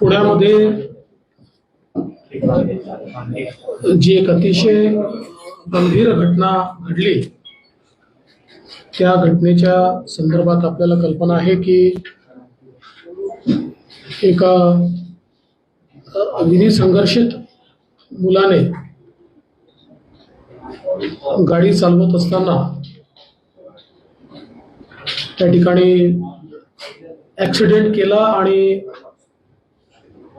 पुण्यामध्ये जी एक अतिशय गंभीर घटना घडली त्या घटनेच्या संदर्भात आपल्याला कल्पना आहे की एका विधी संघर्षित मुलाने गाडी चालवत असताना त्या ठिकाणी ॲक्सिडेंट केला आणि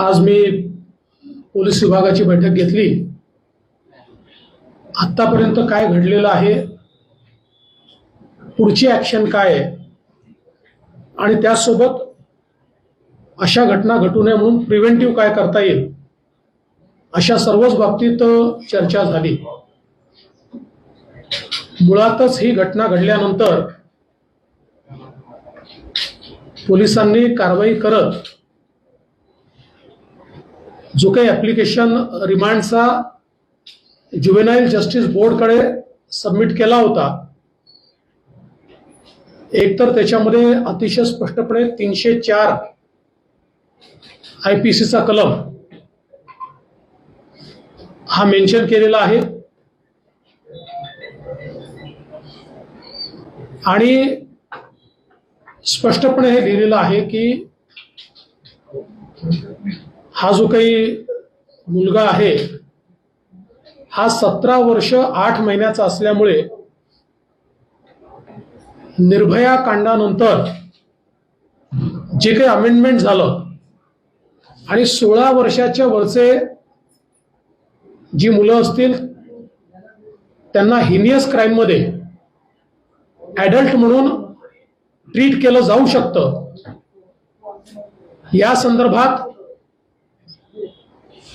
आज मी पोलीस विभागाची बैठक घेतली. आत्तापर्यंत काय घडलेलं आहे पुढची ॲक्शन काय आहे आणि त्यासोबत अशा घटना घटू नये म्हणून प्रिव्हेंटिव्ह काय करता येईल अशा सर्वच बाबतीत चर्चा झाली. मुळातच ही घटना घडल्यानंतर पोलिसांनी कारवाई करत जो काही ऍप्लिकेशन रिमांडचा ज्युवेनाईल जस्टिस बोर्डकडे सबमिट केला होता एक तर त्याच्यामध्ये अतिशय स्पष्टपणे तीनशे चार आय पी सीचा कलम हा मेन्शन केलेला आहे. आणि स्पष्टपणे हे लिहिलेलं आहे की हा जो काही मुलगा आहे हा सतरा वर्ष आठ महिन्याचा असल्यामुळे निर्भया कांडानंतर जे काही अमेंडमेंट झालं आणि सोळा वर्षाच्या वरचे जी मुलं असतील त्यांना हिनियस क्राईममध्ये ॲडल्ट म्हणून ट्रीट केलं जाऊ शकतं. या संदर्भात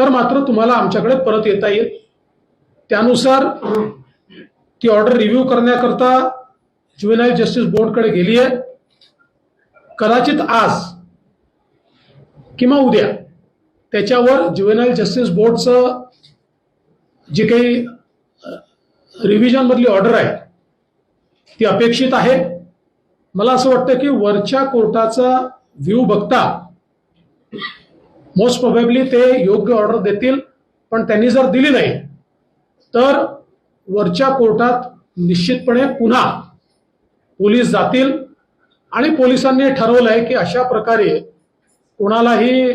तर मात्र तुम्हाला आमच्याकडे परत येता येईल. त्यानुसार ती ऑर्डर रिव्ह्यू करण्याकरता ज्युएनाईल जस्टिस बोर्डकडे गेली आहे. कदाचित आज किंवा उद्या त्याच्यावर ज्युएनाईल जस्टिस बोर्डचं जे काही रिव्हिजनमधली ऑर्डर आहे ती अपेक्षित आहे. मला असं वाटतं की वरच्या कोर्टाचा व्ह्यू बघता मोस्ट प्रोबेबली ते योग्य ऑर्डर देतील पण त्यांनी जर दिली नाही तर वरच्या कोर्टात निश्चितपणे पुन्हा पोलीस जातील. आणि पोलिसांनी ठरवलंय की अशा प्रकारे कोणालाही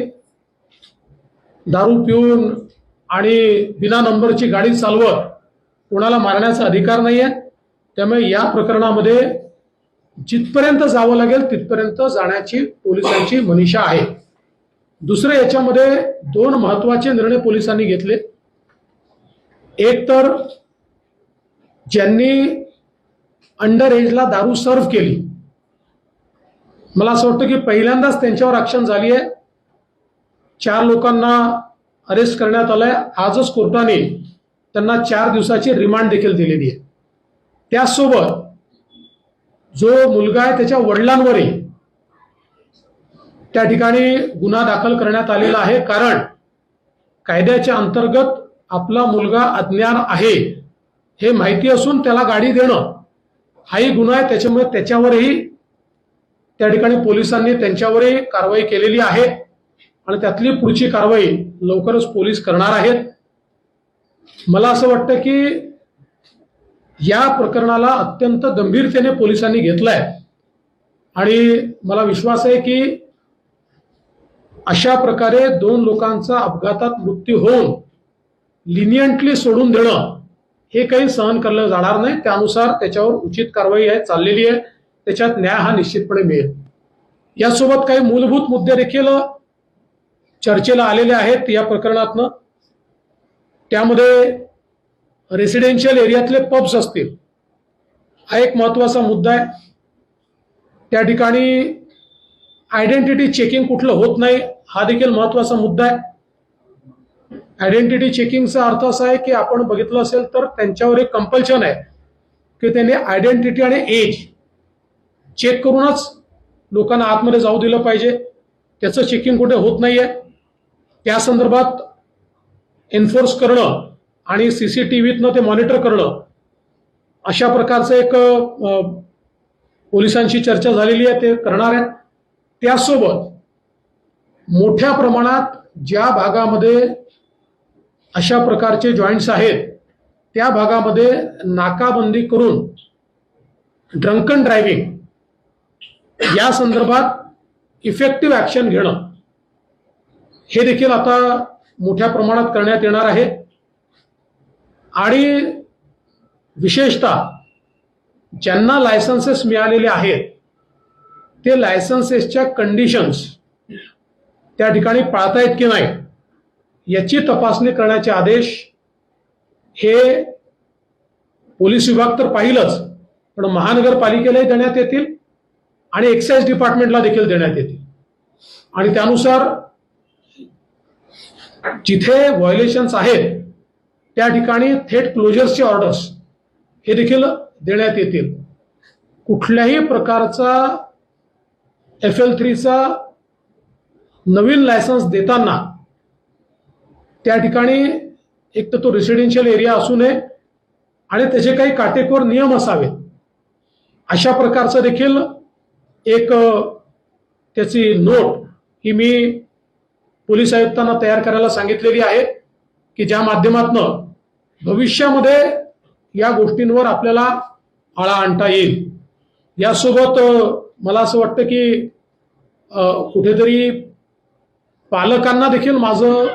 दारू पिऊन आणि बिना नंबरची गाडी चालवत कोणाला मारण्याचा अधिकार नाही आहे त्यामुळे या प्रकरणामध्ये जिथपर्यंत जावं लागेल तिथपर्यंत जाण्याची पोलिसांची मनीषा आहे. दुसरं याच्यामध्ये दोन महत्त्वाचे निर्णय पोलिसांनी घेतले. एक तर ज्यांनी अंडर एजला दारू सर्व्ह केली. मला असं वाटतं की पहिल्यांदाच त्यांच्यावर ॲक्शन झाली आहे. चार लोकांना अरेस्ट करण्यात आलंय. आजच कोर्टाने त्यांना चार दिवसाची रिमांड देखील दिलेली आहे. त्याचसोबत जो मुलगा आहे त्याच्या वडिलांवरही त्या ठिकाणी गुन्हा दाखल करण्यात आलेला आहे. कारण कायद्याच्या अंतर्गत आपला मुलगा अज्ञान आहे हे माहिती असून त्याला गाडी देणं हाही गुन्हा आहे. त्याच्यामुळे त्याच्यावरही त्या ठिकाणी पोलिसांनी त्यांच्यावरही कारवाई केलेली आहे आणि त्यातली पुढची कारवाई लवकरच पोलीस करणार आहेत. मला असं वाटतं की या प्रकरणाला अत्यंत गंभीरतेने पोलिसांनी घेतलंय. आणि मला विश्वास आहे की अशा प्रकारे दोन लोकांचा अपघातात मृत्यू होऊन लिनियंटली सोडून देणं हे काही सहन केलं जाणार नाही. त्यानुसार त्याच्यावर उचित कारवाई आहे चाललेली आहे. त्याच्यात न्याय हा निश्चितपणे मिळेल. यासोबत काही मूलभूत मुद्दे देखील चर्चेला आलेले आहेत या प्रकरणातनं. त्यामध्ये रेसिडेन्शियल एरियातले पब्स असतील. हा एक महत्त्वाचा मुद्दा आहे. त्या ठिकाणी आयडेंटिटी चेकिंग कुठलं होत नाही हा देखील महत्त्वाचा मुद्दा आहे. आयडेंटिटी चेकिंगचा अर्थ असा आहे की आपण बघितलं असेल तर त्यांच्यावर एक कंपल्शन आहे की त्यांनी आयडेंटिटी आणि एज चेक करूनच लोकांना आतमध्ये जाऊ दिलं पाहिजे. त्याचं चेकिंग कुठे होत नाही आहे त्या संदर्भात एन्फोर्स करणं आणि सी सी टी व्हीतनं ते मॉनिटर करणं अशा प्रकारचं एक पोलिसांशी चर्चा झालेली आहे ते करणार आहे त्यासोबत मोठ्या प्रमाणात ज्या भागामध्ये अशा प्रकारचे जॉईंट्स आहेत त्या भागामध्ये नाकाबंदी करून ड्रंकन ड्रायव्हिंग या संदर्भात इफेक्टिव्ह ॲक्शन घेणं हे देखील आता मोठ्या प्रमाणात करण्यात येणार आहे. आणि विशेषतः ज्यांना लायसन्सेस मिळालेले आहेत ते लायसन्सेसच्या कंडिशन्स त्या ठिकाणी पाळतायत की नाही याची तपासणी करण्याचे आदेश हे पोलीस विभाग तर पाहिलंच पण महानगरपालिकेलाही देण्यात येतील आणि एक्साईज डिपार्टमेंटला देखील देण्यात येतील. आणि त्यानुसार जिथे व्हायोलेशन्स आहेत त्या ठिकाणी थेट क्लोजर्सचे ऑर्डर्स हे देखील देण्यात येतील. कुठल्याही प्रकारचा एफ एल थ्रीचा नवीन लायसन्स देताना त्या ठिकाणी एक तर तो रेसिडेन्शियल एरिया असू नये आणि त्याचे काही काटेकोर नियम असावेत. अशा प्रकारचं देखील एक त्याची नोट ही मी पोलीस आयुक्तांना तयार करायला सांगितलेली आहे की ज्या माध्यमातनं भविष्यामध्ये या गोष्टींवर आपल्याला आळा आणता येईल. यासोबत मला असं वाटतं की कुठेतरी पालकांना देखील माझं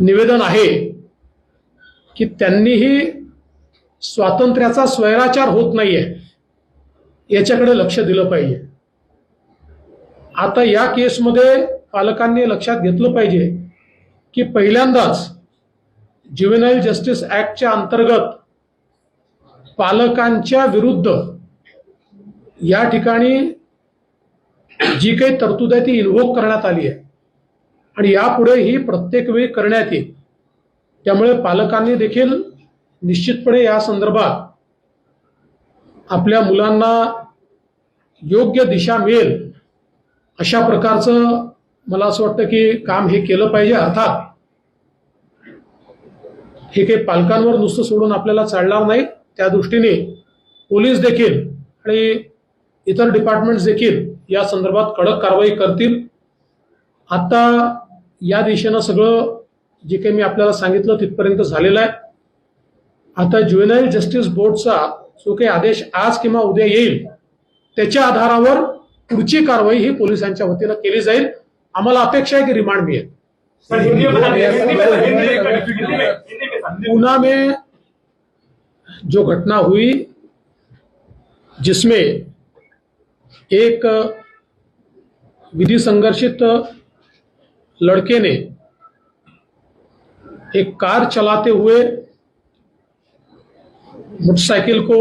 निवेदन आहे की त्यांनीही स्वातंत्र्याचा स्वैराचार होत नाहीये याच्याकडे लक्ष दिलं पाहिजे. आता या केसमध्ये पालकांनी लक्षात घेतलं पाहिजे की पहिल्यांदाच ज्युवेनाईल जस्टिस ऍक्टच्या अंतर्गत पालकांच्या विरुद्ध या ठिकाणी जी काही तरतूद आहे ती इन्व्होक करण्यात आली आहे. आणि यापुढे ही प्रत्येक वेळी करण्यात येईल. त्यामुळे पालकांनी देखील निश्चितपणे या संदर्भात आपल्या मुलांना योग्य दिशा मिळेल अशा प्रकारचं मला असं वाटतं की काम हे केलं पाहिजे. अर्थात हे काही पालकांवर नुसतं सोडून आपल्याला चालणार नाही. त्या दृष्टीने पोलीस देखील आणि इतर डिपार्टमेंट्स देखील या संदर्भात कडक कारवाई करतील. आता या दिशेनं सगळं जे काही मी आपल्याला सांगितलं तिथपर्यंत झालेलं आहे. आता ज्युएनाईल जस्टिस बोर्डचा जो काही आदेश आज किंवा उद्या येईल त्याच्या आधारावर पुढची कारवाई ही पोलिसांच्या वतीनं केली जाईल. आम्हाला अपेक्षा आहे की रिमांड मिळेल. पूना में जो घटना हुई जिसमें एक विधि संघर्षित लड़के ने एक कार चलाते हुए मोटरसाइकिल को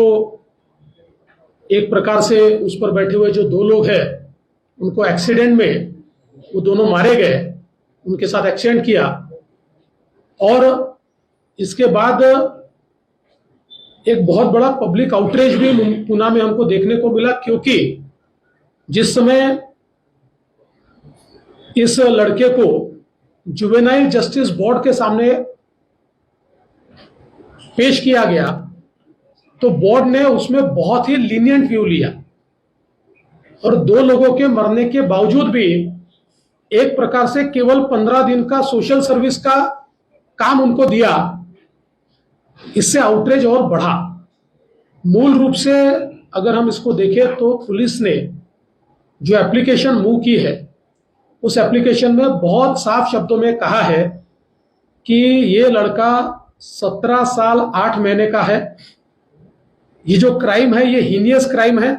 एक प्रकार से उस पर बैठे हुए जो दो लोग हैं, उनको एक्सीडेंट में वो दोनों मारे गए, उनके साथ एक्सीडेंट किया और इसके बाद एक बहुत बड़ा पब्लिक आउटरीच भी पुणे में हमको देखने को मिला क्योंकि जिस समय इस लड़के को जुवेनाइल जस्टिस बोर्ड के सामने पेश किया गया तो बोर्ड ने उसमें बहुत ही लीनियंट व्यू लिया। और दो लोगों के मरने के बावजूद भी एक प्रकार से केवल पंद्रह दिन का सोशल सर्विस का काम उनको दिया। इससे आउटरेज और बढ़ा। मूल रूप से अगर हम इसको देखें तो पुलिस ने जो एप्लीकेशन मूव की है, उस एप्लीकेशन में बहुत साफ़ शब्दों में कहा है कि ये लड़का सत्रह साल आठ महीने का है। ये जो क्राइम है, ये हीनियस क्राइम है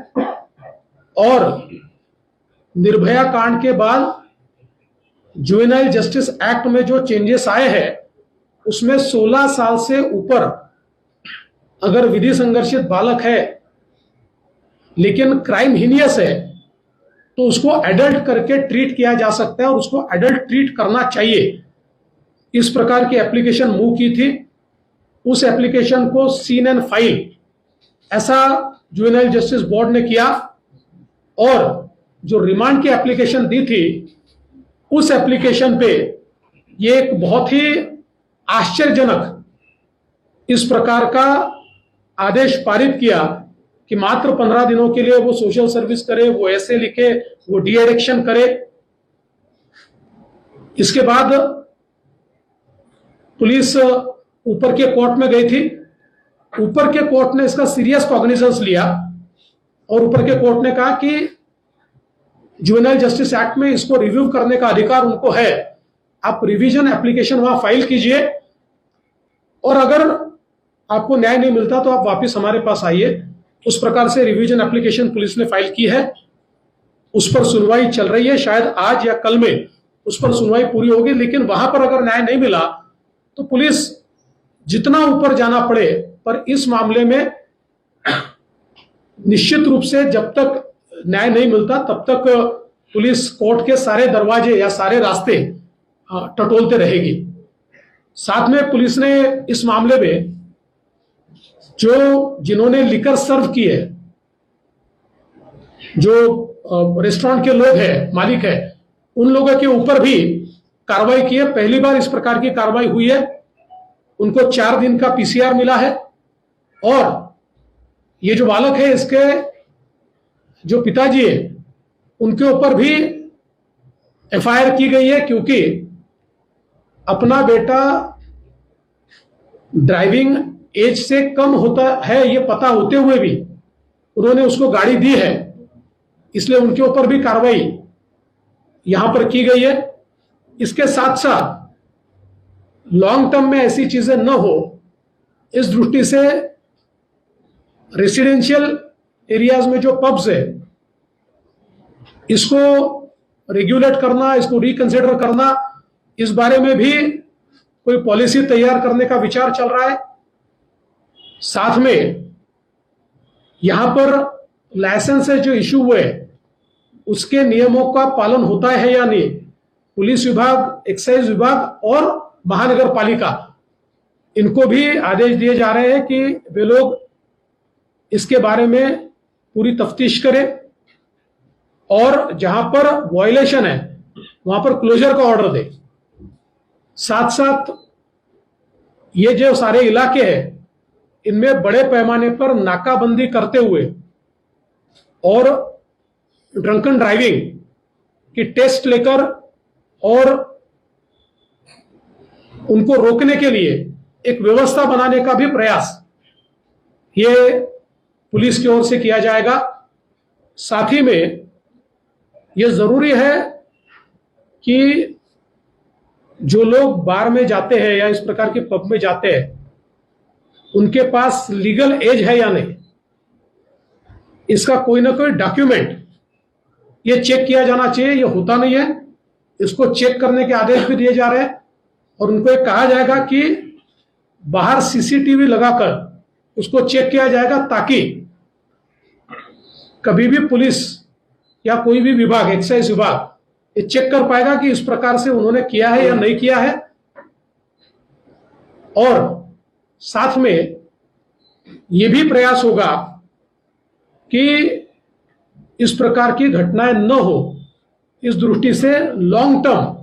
और निर्भया कांड के बाद जुवेनाइल जस्टिस एक्ट में जो चेंजेस आए हैं, उसमें 16 साल से ऊपर अगर विधि संघर्षित बालक है, लेकिन क्राइम हीनियस है तो उसको एडल्ट करके ट्रीट किया जा सकता है और उसको एडल्ट ट्रीट करना चाहिए। इस प्रकार की एप्लीकेशन मूव की थी। उस एप्लीकेशन को सीन एंड फ़ाइल ऐसा जुवेनाइल जस्टिस बोर्ड ने किया और जो रिमांड की एप्लीकेशन दी थी, उस एप्लीकेशन पे ये एक बहुत ही आश्चर्यजनक इस प्रकार का आदेश पारित किया कि मात्र पंद्रह दिनों के लिए वो सोशल सर्विस करे, वो ऐसे लिखे, वो डी करे। इसके बाद पुलिस ऊपर के कोर्ट में गई थी। ऊपर के कोर्ट ने इसका सीरियस कॉग्निजेंस लिया और ऊपर के कोर्ट ने कहा कि जुवेनाइल जस्टिस एक्ट में इसको रिव्यू करने का अधिकार उनको है। आप रिवीजन एप्लीकेशन वहाँ फ़ाइल कीजिए और अगर आपको न्याय नहीं मिलता तो आप वापस हमारे पास आइए। उस प्रकार से रिवीजन एप्लीकेशन पुलिस ने फ़ाइल की है। उस पर सुनवाई चल रही है। शायद आज या कल में उस पर सुनवाई पूरी होगी, लेकिन वहाँ पर अगर न्याय नहीं मिला तो पुलिस जितना ऊपर जाना पड़े, पर इस मामले में निश्चित रूप से जब तक न्याय नहीं मिलता, तब तक पुलिस कोर्ट के सारे दरवाजे या सारे रास्ते टटोलते रहेगी। साथ में पुलिस ने इस मामले में जो जिन्होंने लिकर सर्व की है, जो रेस्टोरेंट के लोग हैं, मालिक है, उन लोगों के ऊपर भी कार्रवाई की है। पहली बार इस प्रकार की कार्रवाई हुई है। उनको चार दिन का पीसीआर मिला है। और ये जो बालक है, इसके जो पिताजी है, उनके ऊपर भी एफआईआर की गई है, क्योंकि अपना बेटा ड्राइविंग एज से कम होता है, ये पता होते हुए भी उन्होंने उसको गाड़ी दी है। इसलिए उनके ऊपर भी कार्रवाई यहाँ पर की गई है। इसके साथ साथ लॉन्ग टर्म में ऐसी चीज़ें न हो, इस दृष्टि से रेसिडेंशियल एरियाज़ में जो पब्स है, इसको रेगुलेट करना, इसको रिकंसिडर करना, इस बारे में भी कोई पॉलिसी तैयार करने का विचार चल रहा है। साथ में यहाँ पर लाइसेंस जो इशू हुए, उसके नियमों का पालन होता है या नहीं? पुलिस विभाग एक्साइज विभाग और महानगर पालिका इनको भी आदेश दिए जा रहे हैं कि वे लोग इसके बारे में पूरी तफ्तीश करें। और जहाँ पर वॉयलेशन है, वहाँ पर क्लोजर का ऑर्डर दे। साथ साथ ये जो सारे इलाके हैं इनमें बड़े पैमाने पर नाकाबंदी करते हुए और ड्रंकन ड्राइविंग की टेस्ट लेकर और उनको रोकने के लिए एक व्यवस्था बनाने का भी प्रयास ये पुलिस की ओर से किया जाएगा। साथ ही में ये ज़रूरी है कि जो लोग बार में जाते हैं या इस प्रकार के पब में जाते हैं उनके पास लीगल एज है या नहीं, इसका कोई ना कोई डॉक्यूमेंट, ये चेक किया जाना चाहिए, ये होता नहीं है, इसको चेक करने के आदेश भी दिए जा रहे हैं, और उनको ये कहा जाएगा कि बाहर सीसीटीवी लगाकर उसको चेक किया जाएगा ताकि कभी भी पुलिस या कोई भी विभाग, एक्साइज विभाग, ये चेक कर पाएगा कि इस प्रकार से उन्होंने किया है या नहीं किया है, और साथ में ये भी प्रयास होगा कि इस प्रकार की घटनाएँ न हो, इस दृष्टि से लॉन्ग टर्म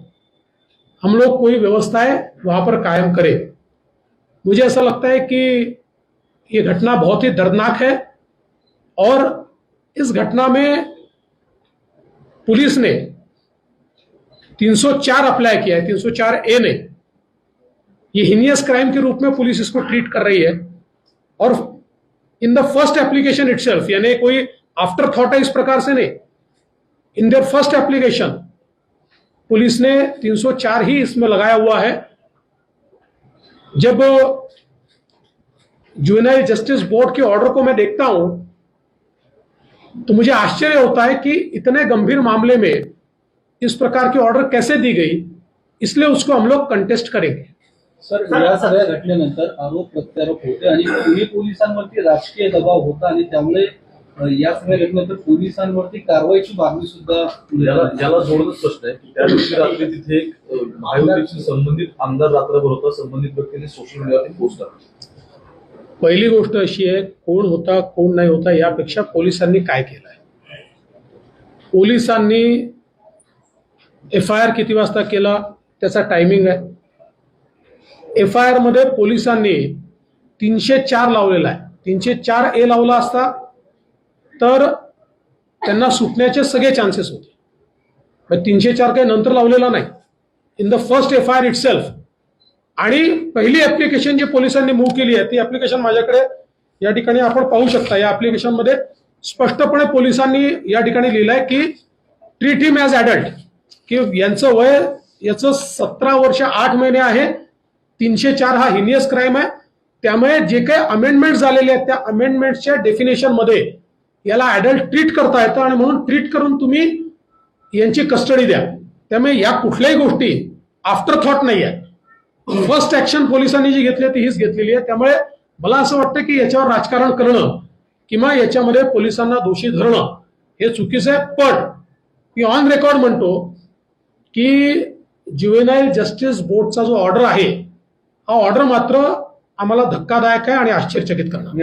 हम लोग कोई व्यवस्थाएँ वहाँ पर कायम करें। मुझे ऐसा लगता है कि ये घटना बहुत ही दर्दनाक है और इस घटना में पुलिस ने 304 अप्लाई किया है 304 ए ने ये हिनियस क्राइम के रूप में पुलिस इसको ट्रीट कर रही है। और in the first application itself यानी कोई आफ्टर थॉट है इस प्रकार से नहीं। In their first application police ने 304 ही इसमें लगाया हुआ है। जब जुवेनाइल जस्टिस बोर्ड के ऑर्डर को मैं देखता हूँ तो मुझे आश्चर्य होता है कि इतने गंभीर मामले में इस प्रकार की ऑर्डर कैसे दी गई। इसलिए उसको हम लोग कंटेस्ट करेंगे। सर या सगळ्या घटनेनंतर आरोप प्रत्यारोप होते आणि पुणे पोलिसांवरती राजकीय दबाव होता आणि त्यामुळे या सगळ्या घटनेनंतर पोलिसांवरती कारवाईची मागणी सुद्धा ज्याला ज्याला जोडणं स्पष्ट आहे की त्या दिवशी रात्री तिथे एक महायुतीशी संबंधित आमदार रात्रभर होता संबंधित व्यक्तीने सोशल मीडियावरती पोस्ट टाकली. पहिली गोष्ट अशी आहे कोण होता कोण नाही होता यापेक्षा पोलिसांनी काय केलं आहे पोलिसांनी एफ आय आर किती वाजता केला त्याचा टायमिंग आहे. एफ आय आरमध्ये पोलिसांनी तीनशे चार लावलेला आहे. तीनशे चार ए लावला असता तर त्यांना सुटण्याचे सगळे चान्सेस होते. तीनशे चार काही नंतर लावलेला नाही. In the first F I R it आणि पहिली ऍप्लिकेशन जी पोलिसांनी मूव्ह केली आहे ती ऍप्लिकेशन माझ्याकडे या ठिकाणी आपण पाहू शकता. या ऍप्लिकेशनमध्ये स्पष्टपणे पोलिसांनी या ठिकाणी लिहिलंय की ट्रीट हिम ॲज ॲडल्ट की यांचं वय याचं सतरा वर्ष आठ महिने आहे. तीनशे चार हा हिनियस क्राईम आहे. त्यामुळे जे काही अमेंडमेंट झालेले आहेत त्या अमेंडमेंटच्या डेफिनेशनमध्ये याला ॲडल्ट ट्रीट करता येतं आणि म्हणून ट्रीट करून तुम्ही यांची कस्टडी द्या. त्यामुळे या कुठल्याही गोष्टी आफ्टर थॉट नाही आहे फर्स्ट ॲक्शन पोलिसांनी जी घेतली आहे ती हीच घेतलेली आहे. त्यामुळे मला असं वाटतं की याच्यावर राजकारण करणं किंवा याच्यामध्ये पोलिसांना दोषी धरणं हे चुकीचं आहे. पण मी ऑन रेकॉर्ड म्हणतो की ज्युएनाईल जस्टिस बोर्डचा जो ऑर्डर आहे हा ऑर्डर मात्र आम्हाला धक्कादायक आहे आणि आश्चर्यचकित करणार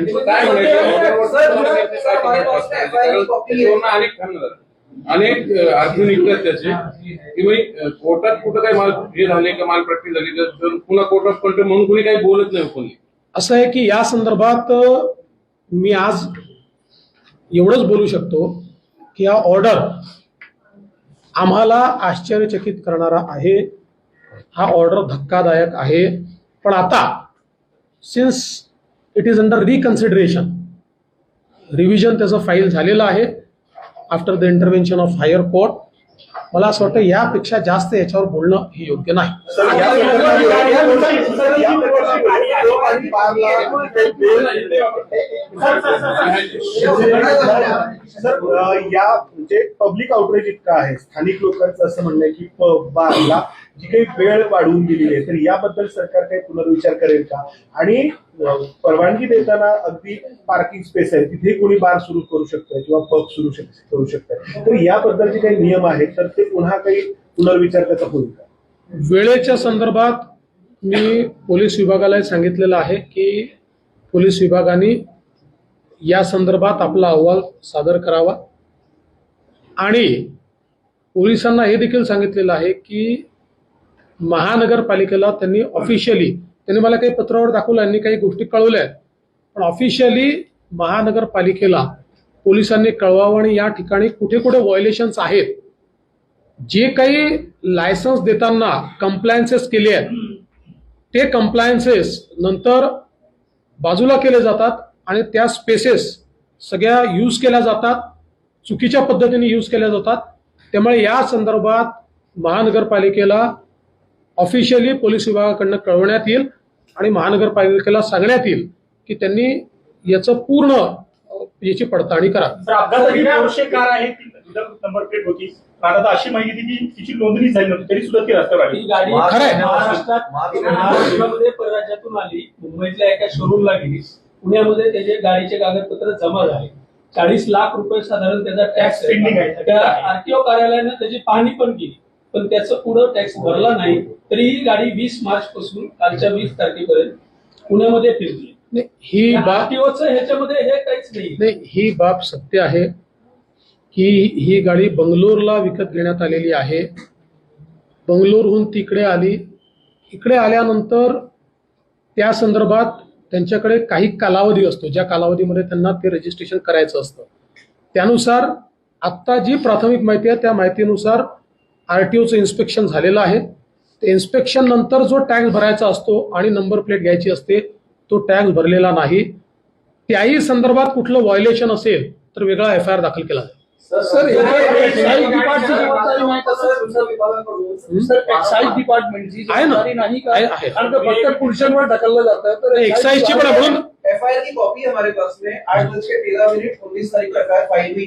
अनेक अनेक अर्थ निघतात त्याचे की कोर्टात कुठं काही माल हे झाले का मालप्रट्टी झाली तर पुन्हा कोर्ट ऑफ कंट्रोल म्हणून कोणी काही बोलत नाही कोणी असं आहे की या संदर्भात मी आज एवढंच बोलू शकतो की हा ऑर्डर आम्हाला आश्चर्यचकित करणारा आहे हा ऑर्डर धक्कादायक आहे पण आता since it is under reconsideration revision त्याचं फाईल झालेलं आहे. After the intervention of higher court मला असं वाटतं यापेक्षा जास्त याच्यावर बोलणं हे योग्य नाही. या म्हणजे पब्लिक आउटरीच इतकं आहे. स्थानिक लोकांचं असं म्हणणं की पब बारला जी काही वेळ वाढवून दिलेली आहे तर याबद्दल सरकार काही पुनर्विचार करेल का? आणि परवानगी देताना अगदी पार्किंग स्पेस आहे तिथे कोणी बार सुरू करू शकतंय किंवा पब सुरू करू शकतंय. तर याबद्दलचे काही नियम आहेत तर ते पुन्हा काही पुनर्विचार त्याचा होईल का? वेळेच्या संदर्भात मी पोलीस विभागाला सांगितलेलं आहे की पोलीस विभागाने या संदर्भात आपला अहवाल सादर करावा. आणि पोलिसांना हे देखील सांगितलेलं आहे की महानगरपालिकेला त्यांनी ऑफिशियली त्यांनी मला काही पत्रावर दाखवलं यांनी काही गोष्टी कळवल्या. आहेत पण ऑफिशियली महानगरपालिकेला पोलिसांनी कळवावं आणि या ठिकाणी कुठे कुठे व्हायोलेशन्स आहेत जे काही लायसन्स देताना कम्प्लायन्सेस केले आहेत ते कम्प्लायन्सेस नंतर बाजूला केले जातात आणि त्या स्पेसेस सगळ्या यूज केल्या जातात चुकीच्या पद्धतीने यूज केल्या जातात. त्यामुळे या संदर्भात महानगरपालिकेला ऑफिशियली पोलीस विभागाकडनं कळवण्यात येईल आणि महानगरपालिकेला सांगण्यात येईल की त्यांनी याचं पूर्ण याची पडताळणी कार. आहे? ती नंबर प्लेट होती. पण आता अशी माहिती दिली की तिची नोंदणी झाली नव्हती तरी सुद्धा ती रस्त्यावर आली. महाराष्ट्रामध्ये परराज्यातून आली. मुंबईतल्या एका शोरूमला गेली. पुण्यामध्ये त्याचे गाडीचे कागदपत्र जमा झाले. चाळीस लाख रुपये साधारण त्याचा टॅक्स Pending आहे. त्या आरटीओ कार्यालयानं त्याची पाहणी पण केली. पण त्याचं पुढं टॅक्स भरला नाही तरी ही गाडी वीस मार्च पासून कालच्या वीस तारखेपर्यंत पुण्यामध्ये फिरली. नाही, ही बाब आरटीओचं ह्याच्यामध्ये हे काहीच नाही. नाही ही बाब सत्य आहे की ही गाडी बंगलोरला विकत घेण्यात आलेली आहे. बंगलोरहून तिकडे आली. इकडे आल्यानंतर त्या संदर्भात त्यांच्याकडे काही कालावधी असतो ज्या कालावधीमध्ये त्यांना ते रजिस्ट्रेशन करायचं असतं. त्यानुसार आत्ता जी प्राथमिक माहिती आहे त्या माहितीनुसार आर टी ओचं इन्स्पेक्शन झालेलं आहे ते इन्स्पेक्शन नंतर जो टॅक्स भरायचा असतो आणि नंबर प्लेट घ्यायची असते तो टॅक्स भरलेला नाही त्याही संदर्भात कुठलं व्हायोलेशन असेल तर वेगळा एफ आय आर दाखल केला जाईल सर एक्साईज डिपार्टमेंटची आहे ना. जबाबदारी नाही फक्त पुरुषांवर ढकललं जातं तर एक्साईजची पण म्हणून एफ आई आर की कॉपी है हमारे पास में आठ बज के तेरह मिनट उन्नीस तारीख को एफ आई आर फाइल हुई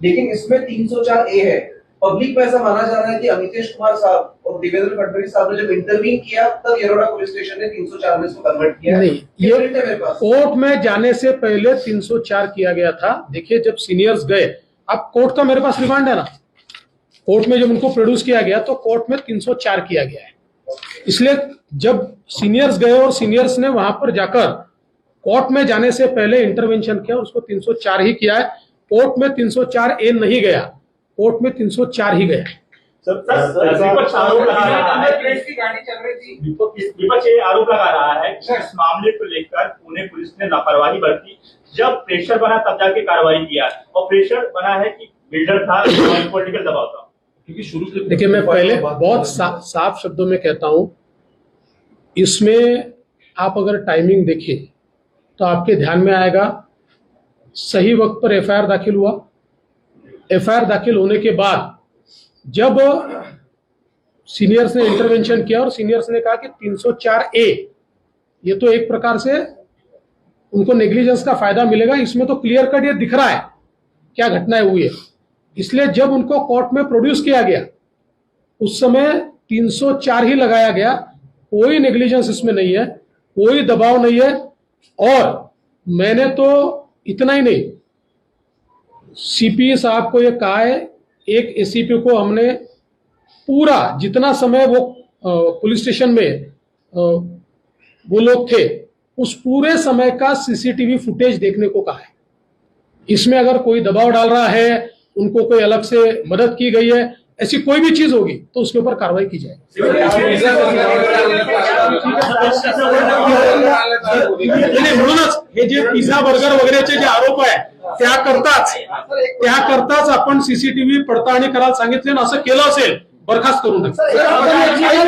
लेकिन इसमें तीन सौ चार ए है पब्लिक में ऐसा माना जा रहा है कि अमितेश कुमार साहब और देवेंद्र फडणवीस साहब ने जब इंटरवीन किया तब येरोडा पुलिस स्टेशन ने तीन सौ चार में इसको कन्वर्ट किया। नहीं, ये मेरे पास। कोर्ट में जाने से पहले 304 किया गया था। देखिए जब सीनियर्स गए अब कोर्ट का मेरे पास रिमांड है ना। कोर्ट में जब उनको प्रोड्यूस किया गया तो कोर्ट में 304 किया गया है। इसलिए जब सीनियर्स गए और सीनियर्स ने वहाँ पर जाकर कोर्ट में जाने से पहले इंटरवेंशन किया उसको 304 ही किया है। कोर्ट में 304 ए नहीं गया। कोर्ट में 304 ही गया सर, सर, विपक्ष आरोप लगा रहा है प्रेस की गाड़ी चल रही थी। विपक्ष विपक्ष ये आरोप लगा रहा है कि इस मामले को लेकर पुणे पुलिस ने लापरवाही बरती। जब प्रेशर बना तब जाके कार्रवाई किया और प्रेशर बना है कि बिल्डर था पॉलिटिकल दबाव था। क्योंकि शुरू से देखिए मैं पहले बहुत सा, साफ़ शब्दों में कहता हूँ इसमें आप अगर टाइमिंग देखें तो आपके ध्यान में आएगा सही वक्त पर एफआईआर दाखिल हुआ। एफआईआर दाखिल होने के बाद जब सीनियर्स ने इंटरवेंशन किया और सीनियर्स ने कहा कि 304 ए, ये तो एक प्रकार से उनको नेग्लिजेंस का फ़ायदा मिलेगा, इसमें तो क्लियर कट ये दिख रहा है क्या घटनाएँ हुई है इसलिए जब उनको कोर्ट में प्रोड्यूस किया गया, उस समय 304 ही लगाया गया, कोई नेग्लिजेंस इसमें नहीं है, कोई दबाव नहीं है, और मैंने तो इतना ही नहीं सीपी साहब को ये कहा है, एक एसीपी को हमने पूरा जितना समय वो पुलिस स्टेशन में वो लोग थे, उस पूरे समय का सीसीटीवी फुटेज देखने को कहा है। इसमें अगर कोई दबाव डाल रहा है, उनको कोई अलग से मदद की गई है, ऐसी कोई भी चीज़ होगी तो उसके ऊपर कार्रवाई की जाए म्हणूनच हे जे पिझ्झा बर्गर वगैरेचे जे आरोप आहे त्याकरताच त्याकरताच आपण सीसीटीव्ही पडताळणी करायला सांगितले आणि असं केलं असेल बरखास्त करून टाका.